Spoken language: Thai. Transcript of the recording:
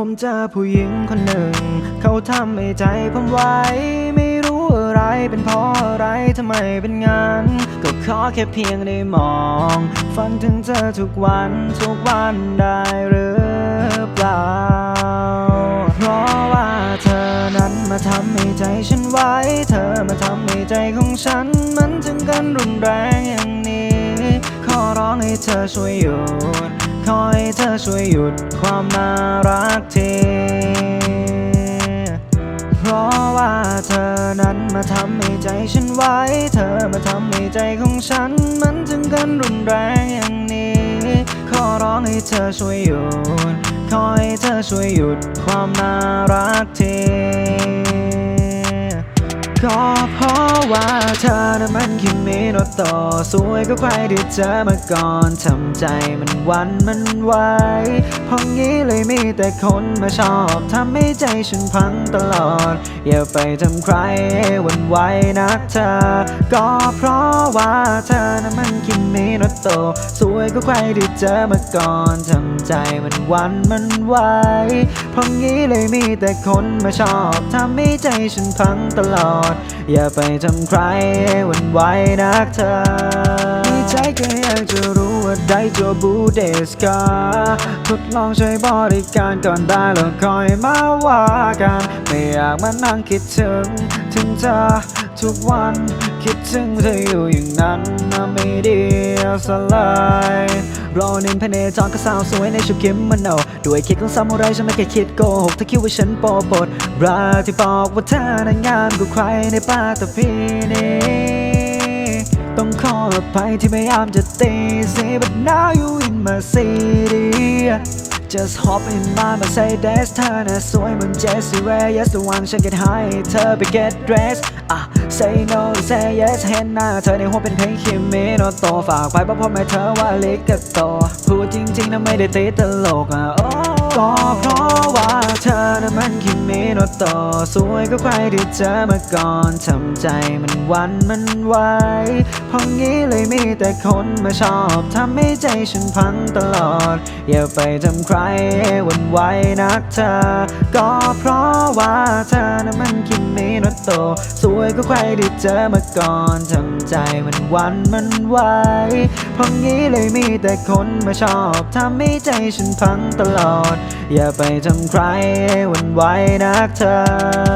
ผมเจอผู้หญิงคนหนึ่ง เขาทำให้ใจผมไว้ ไม่รู้อะไรเป็นเพราะอะไรทำไมเป็นงั้นก็ขอแค่เพียงได้มอง ฝันถึงเธอทุกวันทุกวันได้หรือเปล่า เพราะว่าเธอนั้นมาทำให้ใจฉันไว้ เธอมาทำให้ใจของฉัน มันถึงกันรุนแรงอย่างนี้ ขอร้องให้เธอช่วยหยุด ขอให้เธอช่วยหยุดความน่ารักที เพราะว่าเธอนั้นมาทำให้ใจฉันไว้ เธอมาทำให้ใจของฉัน มันถึงกันรุนแรงอย่างนี้ ขอร้องให้เธอช่วยหยุด ขอให้เธอช่วยหยุดความน่ารักที ว่าเธอนั้นมันคิมิโนโตะสวยก็ใครที่เจอมาก่อนทำใจมันวันมันไหวเพราะงี้เลยมีแต่คนมาชอบทำให้ใจฉันพังตลอด อย่าไปทำใครวันไหวนักเธอ ก็เพราะว่าเธอนั้นมันคิมิโนโตะสวยก็ใครที่เจอมาก่อนทำใจมันวันมันไหวเพราะงี้เลยมีแต่คนมาชอบทำให้ใจฉันพังตลอด อย่าไปทำใครให้วันไหวนักเธอมีใจก็อยากจะรู้ว่าได้ตัวบูเดสกาทดลองใช้บริการก่อนได้แล้วคอยมาว่ากัน ไม่อยากมานั่งคิดถึงถึงเธอ ทุกวัน คิดถึงเธออยู่อย่างนั้นนะไม่ดีสลายรอเน้นภายในจอก็สาวสวยในชุดคิมมันโนด้วยคิดของซามูไรฉันไม่เคยคิดโกหกถ้าคิดว่าฉันโปรบทรักที่บอกว่าเธอนั้นงามกว่าใครในป่าตะพีนี้ต้องขออภัยที่พยายามจะตีสิ but now you in my city just hop in my Mercedes เธอน่ะสวยเหมือน Jessie Ray yes the one ฉัน get high เธอไป get dressed อะ say no say yes เห็นหน้าเธอในหัวเป็นเพลงคิมิโนโตฝากไปเพราะพ่อแม่เธอว่าลิกกับโตพูดจริงๆนะไม่ได้ติดตลกอะโอ้ ก็เพราะว่าเธอนั้นมันคิมิโนโตะสวยก็ใครที่เจอมาก่อนทำใจมันวันมันไหวเพราะงี้เลยมีแต่คนมาชอบทำให้ใจฉันพังตลอด อย่าไปทำใครหวันไหวนักเธอ ก็เพราะว่าเธอ โนโตะสวยก็ใครที่เจอมาก่อนทำใจมันวันมันไหวเพราะงี้เลยมีแต่คนมาชอบทำให้ใจฉันพังตลอด อย่าไปทำใครให้วันไหวนักเธอ